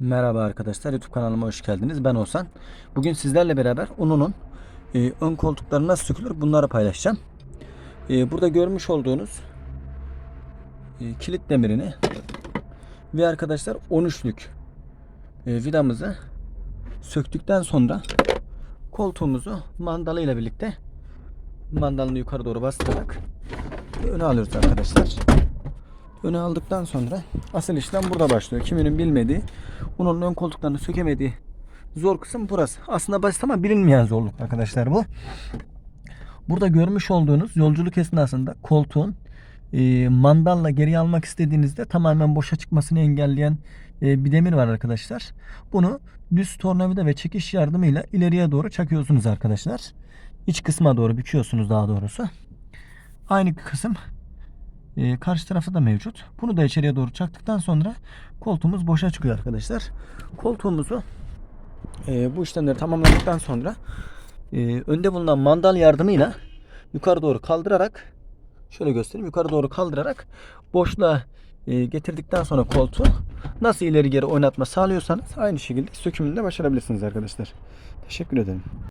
Merhaba arkadaşlar YouTube kanalıma hoş geldiniz. Ben Oğuzhan. Bugün sizlerle beraber Unu'nun e, ön koltukları nasıl sökülür bunları paylaşacağım. E, burada görmüş olduğunuz e, kilit demirini ve arkadaşlar 13'lük e, vidamızı söktükten sonra koltuğumuzu mandalı ile birlikte mandalını yukarı doğru bastırarak öne alıyoruz arkadaşlar. Öne aldıktan sonra asıl işlem burada başlıyor. Kiminin bilmediği, onun ön koltuklarını sökemediği zor kısım burası. Aslında basit ama bilinmeyen zorluk arkadaşlar bu. Burada görmüş olduğunuz yolculuk esnasında koltuğun e, mandalla geri almak istediğinizde tamamen boşa çıkmasını engelleyen e, bir demir var arkadaşlar. Bunu düz tornavida ve çekiş yardımıyla ileriye doğru çakıyorsunuz arkadaşlar. İç kısma doğru büküyorsunuz daha doğrusu. Aynı kısım e, karşı tarafta da mevcut. Bunu da içeriye doğru çaktıktan sonra koltuğumuz boşa çıkıyor arkadaşlar. Koltuğumuzu e, bu işlemleri tamamladıktan sonra e, önde bulunan mandal yardımıyla yukarı doğru kaldırarak şöyle göstereyim yukarı doğru kaldırarak boşluğa e, getirdikten sonra koltuğu nasıl ileri geri oynatma sağlıyorsanız aynı şekilde sökümünü de başarabilirsiniz arkadaşlar. Teşekkür ederim.